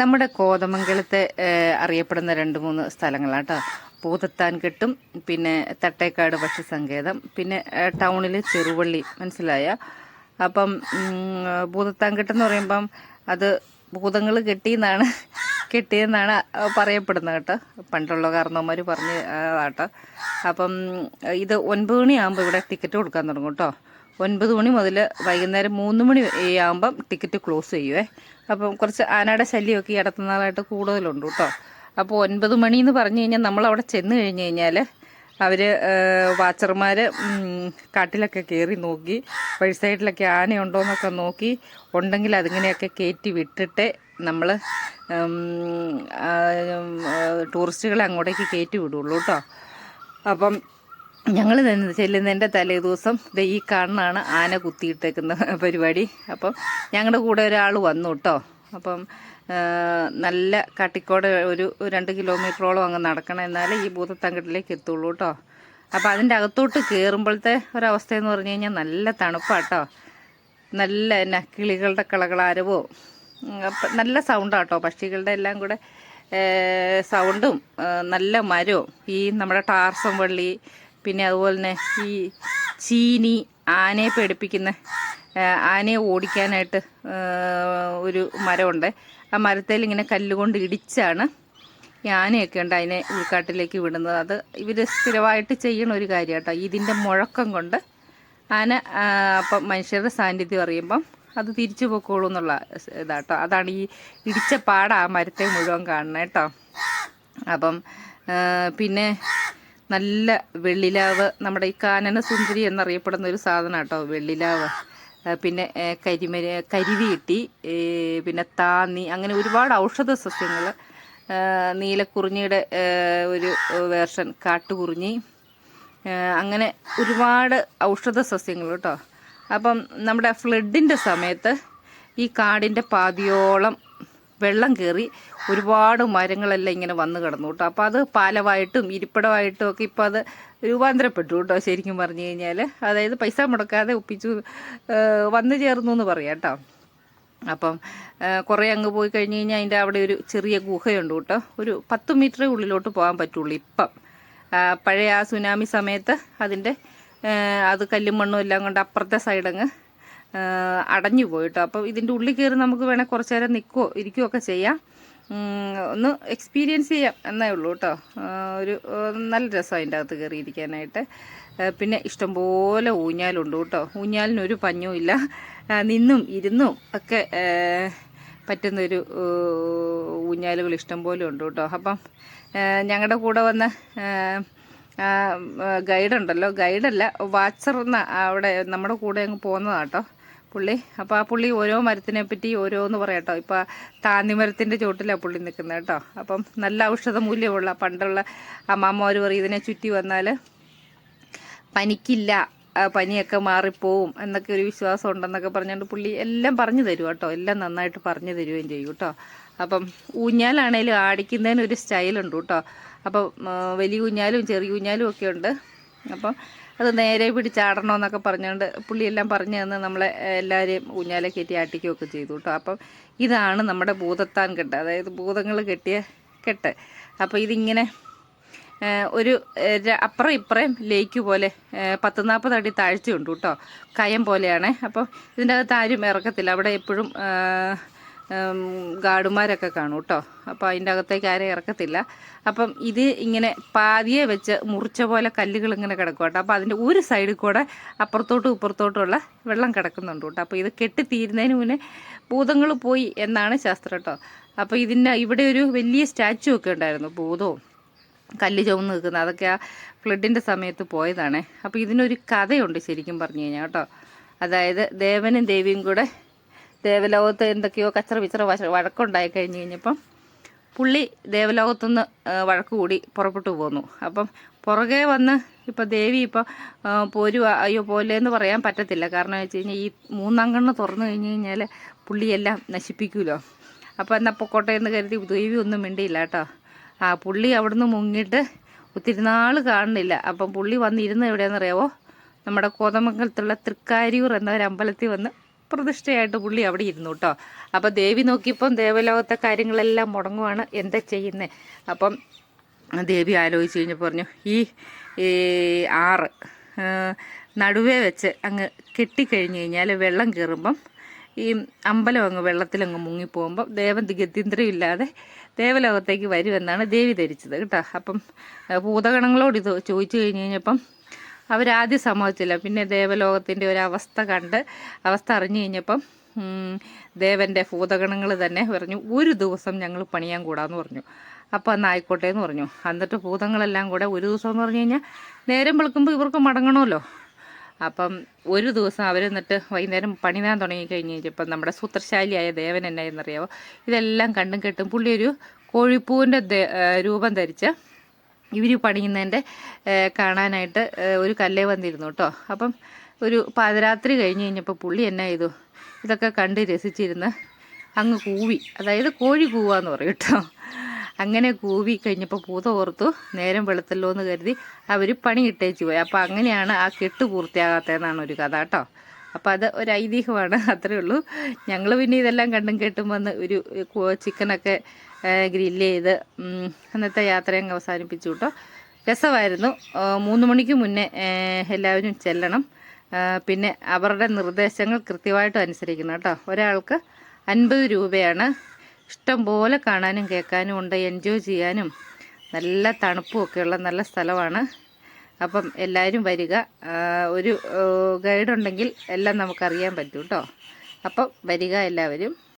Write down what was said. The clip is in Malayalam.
നമ്മുടെ കോതമംഗലത്തെ അറിയപ്പെടുന്ന രണ്ട് മൂന്ന് സ്ഥലങ്ങളാട്ടോ. പൂതത്താൻ കെട്ടും പിന്നെ തട്ടേക്കാട് പക്ഷി സങ്കേതം പിന്നെ ടൗണിൽ ചെറുവള്ളി മനസ്സിലായ? അപ്പം പൂതത്താൻ കെട്ടെന്ന് പറയുമ്പം അത് ഭൂതങ്ങൾ കെട്ടിയെന്നാണ് കെട്ടിയെന്നാണ് പറയപ്പെടുന്നത് കേട്ടോ. പണ്ടുള്ള കാരണവന്മാർ പറഞ്ഞ് കേട്ടോ അപ്പം ഇത് ഒൻപത് മണിയാകുമ്പോൾ ഇവിടെ ടിക്കറ്റ് കൊടുക്കാൻ തുടങ്ങും കേട്ടോ. ഒൻപത് മണി മുതൽ വൈകുന്നേരം മൂന്ന് മണി ആകുമ്പം ടിക്കറ്റ് ക്ലോസ് ചെയ്യുവേ. അപ്പം കുറച്ച് ആനയുടെ ശല്യമൊക്കെ ഈ അടുത്ത കൂടുതലുണ്ട് കേട്ടോ. അപ്പോൾ ഒൻപത് മണി എന്ന് പറഞ്ഞു കഴിഞ്ഞാൽ നമ്മൾ അവിടെ ചെന്ന് കഴിഞ്ഞ് കഴിഞ്ഞാൽ അവർ വാച്ചർമാർ കാട്ടിലൊക്കെ കയറി നോക്കി വഴി സൈഡിലൊക്കെ ആനയുണ്ടോ എന്നൊക്കെ നോക്കി ഉണ്ടെങ്കിൽ അതിങ്ങനെയൊക്കെ കയറ്റി വിട്ടിട്ട് നമ്മൾ ടൂറിസ്റ്റുകളെ അങ്ങോട്ടേക്ക് കയറ്റി വിടുള്ളൂ കേട്ടോ. അപ്പം ഞങ്ങൾ ചെല്ലുന്നതിന്റെ തലേ ദിവസം ഈ കാണാണ് ആന കുത്തിയിട്ടേക്കുന്ന പരിപാടി. അപ്പം ഞങ്ങളുടെ കൂടെ ഒരാൾ വന്നു കേട്ടോ അപ്പം നല്ല കട്ടിക്കോട് ഒരു രണ്ട് കിലോമീറ്ററോളം അങ്ങ് നടക്കണം എന്നാലേ ഈ ഭൂതത്തങ്കട്ടിലേക്ക് എത്തുള്ളൂ കേട്ടോ അപ്പം അതിന്റെ അകത്തോട്ട് കയറുമ്പോഴത്തെ ഒരവസ്ഥ എന്ന് പറഞ്ഞു കഴിഞ്ഞാൽ നല്ല തണുപ്പാട്ടോ. നല്ല എന്നാ കിളികളുടെ കളകളാരവോ. നല്ല സൗണ്ടാട്ടോ. പക്ഷികളുടെ എല്ലാം കൂടെ സൗണ്ടും നല്ല മരവും. ഈ നമ്മുടെ ടാർസം വള്ളി പിന്നെ അതുപോലെ തന്നെ ഈ ചീനി ആനയെ പേടിപ്പിക്കുന്ന ആനയെ ഓടിക്കാനായിട്ട് ഒരു മരമുണ്ട്. ആ മരത്തിൽ ഇങ്ങനെ കല്ലുകൊണ്ട് ഇടിച്ചാണ് ഈ ആനയൊക്കെ ഉണ്ട് അതിനെ ഉൾക്കാട്ടിലേക്ക് വിടുന്നത്. അത് ഇവർ സ്ഥിരമായിട്ട് ചെയ്യണ ഒരു കാര്യം കേട്ടോ ഇതിന്റെ മുഴക്കം കൊണ്ട് ആന അപ്പം മനുഷ്യരുടെ സാന്നിധ്യം അറിയുമ്പം അത് തിരിച്ചു പൊക്കോളൂ എന്നുള്ള ഇതാട്ടോ. അതാണ് ഈ ഇടിച്ച പാട ആ മരത്തെ മുഴുവൻ കാണുന്നത് കേട്ടോ. അപ്പം പിന്നെ നല്ല വെള്ളിലാവ് നമ്മുടെ ഈ കാനന സുന്ദരി എന്നറിയപ്പെടുന്ന ഒരു സാധനം കേട്ടോ വെള്ളിലാവ് പിന്നെ കരിമര കരിവി പിന്നെ താന്നി അങ്ങനെ ഒരുപാട് ഔഷധ സസ്യങ്ങൾ നീലക്കുറിഞ്ഞിയുടെ ഒരു വേർഷൻ കാട്ടുകുറിഞ്ഞി അങ്ങനെ ഒരുപാട് ഔഷധ സസ്യങ്ങൾ കേട്ടോ. അപ്പം നമ്മുടെ ഫ്ലഡിന്റെ സമയത്ത് ഈ കാടിന്റെ പാതിയോളം വെള്ളം കയറി ഒരുപാട് മരങ്ങളെല്ലാം ഇങ്ങനെ വന്നു കിടന്നു കേട്ടോ. അപ്പോൾ അത് പാലമായിട്ടും ഇരിപ്പിടമായിട്ടും ഒക്കെ ഇപ്പോൾ അത് രൂപാന്തരപ്പെട്ടു കേട്ടോ ശരിക്കും പറഞ്ഞു കഴിഞ്ഞാൽ അതായത് പൈസ മുടക്കാതെ ഒപ്പിച്ചു വന്നു ചേർന്നു എന്ന് പറയാം കേട്ടോ. അപ്പം കുറേ അങ്ങ് പോയി കഴിഞ്ഞ് കഴിഞ്ഞാൽ അതിന്റെ അവിടെ ഒരു ചെറിയ ഗുഹയുണ്ട് കേട്ടോ. ഒരു പത്ത് മീറ്റർ ഉള്ളിലോട്ട് പോകാൻ പറ്റുള്ളൂ ഇപ്പം. പഴയ ആ സുനാമി സമയത്ത് അതിന്റെ അത് കല്ലും മണ്ണും എല്ലാം കൊണ്ട് അപ്പുറത്തെ സൈഡങ്ങ് അടഞ്ഞു പോയിട്ടോ അപ്പം ഇതിന്റെ ഉള്ളിൽ കയറി നമുക്ക് വേണേൽ കുറച്ച് നേരം നിൽക്കുകയോ ഇരിക്കുകയോ ഒക്കെ ചെയ്യാം. ഒന്ന് എക്സ്പീരിയൻസ് ചെയ്യാം എന്നേ ഉള്ളൂ കേട്ടോ ഒരു നല്ല രസം അതിന്റെ അകത്ത് കയറിയിരിക്കാനായിട്ട്. പിന്നെ ഇഷ്ടംപോലെ ഊഞ്ഞാലുണ്ട് കേട്ടോ ഊഞ്ഞാലിനൊരു പഞ്ഞവും ഇല്ല. നിന്നും ഇരുന്നും ഒക്കെ പറ്റുന്നൊരു ഊഞ്ഞാലുകൾ ഇഷ്ടംപോലെ ഉണ്ട് കേട്ടോ അപ്പം ഞങ്ങളുടെ കൂടെ വന്ന ഗൈഡുണ്ടല്ലോ. ഗൈഡല്ല വാച്ചർ എന്ന അവിടെ നമ്മുടെ കൂടെ അങ്ങ് പോകുന്നതാട്ടോ പുള്ളി. അപ്പോൾ ആ പുള്ളി ഓരോ മരത്തിനെ പറ്റി ഓരോന്ന് പറയാട്ടോ. ഇപ്പോൾ താന്നിമരത്തിന്റെ ചോട്ടിലാണ് പുള്ളി നിൽക്കുന്നത് കേട്ടോ. അപ്പം നല്ല ഔഷധ മൂല്യമുള്ള പണ്ടുള്ള അമ്മാമ്മമാർ പറയും ഇതിനെ ചുറ്റി വന്നാൽ പനിക്കില്ല പനിയൊക്കെ മാറിപ്പോവും എന്നൊക്കെ ഒരു വിശ്വാസം ഉണ്ടെന്നൊക്കെ പറഞ്ഞുകൊണ്ട് പുള്ളി എല്ലാം പറഞ്ഞു തരും കേട്ടോ. എല്ലാം നന്നായിട്ട് പറഞ്ഞു തരുകയും ചെയ്യും കേട്ടോ. അപ്പം ഊഞ്ഞാലാണേലും ആടിക്കുന്നതിന് ഒരു സ്റ്റൈലുണ്ട് കേട്ടോ. അപ്പം വലിയ ഊഞ്ഞാലും ചെറിയ ഊഞ്ഞാലും ഒക്കെ ഉണ്ട്. അപ്പം അത് നേരെ പിടിച്ചാടണമെന്നൊക്കെ പറഞ്ഞുകൊണ്ട് പുള്ളിയെല്ലാം പറഞ്ഞു തന്ന് നമ്മളെ എല്ലാവരെയും ഊഞ്ഞാലെ കയറ്റി ആട്ടിക്കുകയൊക്കെ ചെയ്തു കേട്ടോ. അപ്പം ഇതാണ് നമ്മുടെ ഭൂതത്താൻ കെട്ട്. അതായത് ഭൂതങ്ങൾ കെട്ടിയ കെട്ട്. അപ്പോൾ ഇതിങ്ങനെ ഒരു അപ്പുറം ഇപ്പുറം ലേക്ക് പോലെ പത്ത് നാൽപ്പത് അടി താഴ്ചയുണ്ട് കേട്ടോ. കയം പോലെയാണ്. അപ്പം ഇതിന്റെ അകത്ത് ആരും ഇറക്കത്തില്ല. അവിടെ എപ്പോഴും ഗാർഡുമാരൊക്കെ കാണും കേട്ടോ. അപ്പോൾ അതിന്റെ അകത്തേക്ക് ആരും ഇറക്കത്തില്ല. അപ്പം ഇത് ഇങ്ങനെ പാതിയെ വെച്ച് മുറിച്ച പോലെ കല്ലുകൾ ഇങ്ങനെ കിടക്കും കേട്ടോ. അപ്പോൾ അതിന്റെ ഒരു സൈഡിൽ കൂടെ അപ്പുറത്തോട്ടും ഇപ്പുറത്തോട്ടുമുള്ള വെള്ളം കിടക്കുന്നുണ്ട് കേട്ടോ. അപ്പോൾ ഇത് കെട്ടി തീരുന്നതിന് മുന്നേ ഭൂതങ്ങൾ പോയി എന്നാണ് ശാസ്ത്രം കേട്ടോ. അപ്പോൾ ഇതിന്റെ ഇവിടെ ഒരു വലിയ സ്റ്റാച്ചു ഒക്കെ ഉണ്ടായിരുന്നു ഭൂതവും കല്ല് ചുവന്ന് നിൽക്കുന്ന അതൊക്കെ ആ ഫ്ലഡിന്റെ സമയത്ത് പോയതാണേ. അപ്പോൾ ഇതിനൊരു കഥയുണ്ട് ശരിക്കും പറഞ്ഞു കഴിഞ്ഞാൽ കേട്ടോ. അതായത് ദേവനും ദേവിയും കൂടെ ദേവലോകത്ത് എന്തൊക്കെയോ കച്ചറ വിച്ചറ വഴക്കുണ്ടായി കഴിഞ്ഞ് കഴിഞ്ഞപ്പം പുള്ളി ദേവലോകത്തുനിന്ന് വഴക്ക് കൂടി പുറപ്പെട്ടു പോന്നു. അപ്പം പുറകെ വന്ന് ഇപ്പം ദേവി ഇപ്പം പോരുക അയ്യോ പോലെയെന്ന് പറയാൻ പറ്റത്തില്ല. കാരണം വെച്ച് കഴിഞ്ഞാൽ ഈ മൂന്നാം കണ്ണ് തുറന്നു കഴിഞ്ഞ് കഴിഞ്ഞാൽ പുള്ളിയെല്ലാം നശിപ്പിക്കുമല്ലോ അപ്പോൾ എന്നാൽ പൊക്കോട്ടെ എന്ന് കരുതി ദേവി ഒന്നും മിണ്ടിയില്ല കേട്ടോ. ആ പുള്ളി അവിടുന്ന് മുങ്ങിയിട്ട് ഒത്തിരി നാൾ കാണുന്നില്ല. അപ്പം പുള്ളി വന്നിരുന്ന് എവിടെയാണെന്നറിയാവോ? നമ്മുടെ കോതമംഗലത്തുള്ള തൃക്കാരിയൂർ എന്ന ഒരു അമ്പലത്തിൽ വന്ന് പ്രതിഷ്ഠയായിട്ട് പുള്ളി അവിടെ ഇരുന്നു കേട്ടോ അപ്പോൾ ദേവി നോക്കിയപ്പം ദേവലോകത്തെ കാര്യങ്ങളെല്ലാം മുടങ്ങുവാണ്. എന്താ ചെയ്യുന്നത് അപ്പം ദേവി ആലോചിച്ച് കഴിഞ്ഞപ്പോൾ പറഞ്ഞു ഈ ആറ് നടുവേ വെച്ച് അങ്ങ് കെട്ടിക്കഴിഞ്ഞ് കഴിഞ്ഞാൽ വെള്ളം കയറുമ്പം ഈ അമ്പലം അങ്ങ് വെള്ളത്തിലങ്ങ് മുങ്ങിപ്പോകുമ്പോൾ ദേവൻ ഗത്യന്തരമില്ലാതെ ദേവലോകത്തേക്ക് വരുമെന്നാണ് ദേവി ധരിച്ചത് കേട്ടോ. അപ്പം ഭൂതഗണങ്ങളോട് ഇത് ചോദിച്ചു കഴിഞ്ഞ് കഴിഞ്ഞപ്പം അവരാദ്യം സമ്മതിച്ചില്ല. പിന്നെ ദേവലോകത്തിന്റെ ഒരു അവസ്ഥ കണ്ട് അവസ്ഥ അറിഞ്ഞു കഴിഞ്ഞപ്പം ദേവന്റെ ഭൂതഗണങ്ങൾ തന്നെ പറഞ്ഞു ഒരു ദിവസം ഞങ്ങൾ പണിയാൻ കൂടാന്ന് പറഞ്ഞു. അപ്പോൾ അന്ന് ആയിക്കോട്ടെ എന്ന് പറഞ്ഞു. എന്നിട്ട് ഭൂതങ്ങളെല്ലാം കൂടെ ഒരു ദിവസം എന്ന് പറഞ്ഞു കഴിഞ്ഞാൽ നേരം വെളുക്കുമ്പോൾ ഇവർക്ക് മടങ്ങണമല്ലോ. അപ്പം ഒരു ദിവസം അവർ എന്നിട്ട് വൈകുന്നേരം പണിതാൻ തുടങ്ങി കഴിഞ്ഞ് കഴിഞ്ഞപ്പം നമ്മുടെ സൂത്രശാലിയായ ദേവൻ എന്നായെന്നറിയാമോ ഇതെല്ലാം കണ്ടും കേട്ടും പുള്ളി ഒരു കോഴിപ്പൂവിന്റെ രൂപം ധരിച്ച് ഇവർ പണിയുന്നതിന്റെ കാണാനായിട്ട് ഒരു കല്ലേ വന്നിരുന്നു കേട്ടോ. അപ്പം ഒരു പാതിരാത്രി കഴിഞ്ഞ് കഴിഞ്ഞപ്പോൾ പുള്ളി എന്നാ ചെയ്തു? ഇതൊക്കെ കണ്ട് രസിച്ചിരുന്ന് അങ്ങ് കൂവി. അതായത് കോഴി കൂവാന്ന് പറയും കേട്ടോ. അങ്ങനെ കൂവി കഴിഞ്ഞപ്പോൾ പൂത ഓർത്തു നേരം വെളുത്തല്ലോ എന്ന് കരുതി അവർ പണി ഇട്ടേച്ച് പോയി. അപ്പോൾ അങ്ങനെയാണ് ആ കെട്ട് പൂർത്തിയാകാത്തതെന്നാണ് ഒരു കഥ കേട്ടോ. അപ്പോൾ അത് ഒരു ഐതിഹ്യമാണ് അത്രേ ഉള്ളൂ. ഞങ്ങൾ പിന്നെ ഇതെല്ലാം കണ്ടും കേട്ടും വന്ന് ഒരു ചിക്കനൊക്കെ ഗ്രില്ല് ചെയ്ത് അന്നത്തെ യാത്രയും അവസാനിപ്പിച്ചു കേട്ടോ. രസമായിരുന്നു. മൂന്ന് മണിക്ക് മുന്നേ എല്ലാവരും ചെല്ലണം. പിന്നെ അവരുടെ നിർദ്ദേശങ്ങൾ കൃത്യമായിട്ട് അനുസരിക്കണം കേട്ടോ. ഒരാൾക്ക് അൻപത് രൂപയാണ്. ഇഷ്ടം പോലെ കാണാനും കേൾക്കാനും ഉണ്ട് എൻജോയ് ചെയ്യാനും. നല്ല തണുപ്പും ഒക്കെയുള്ള നല്ല സ്ഥലമാണ്. അപ്പം എല്ലാവരും വരിക. ഒരു ഗൈഡ് ഉണ്ടെങ്കിൽ എല്ലാം നമുക്കറിയാൻ പറ്റും കേട്ടോ അപ്പം വരിക എല്ലാവരും.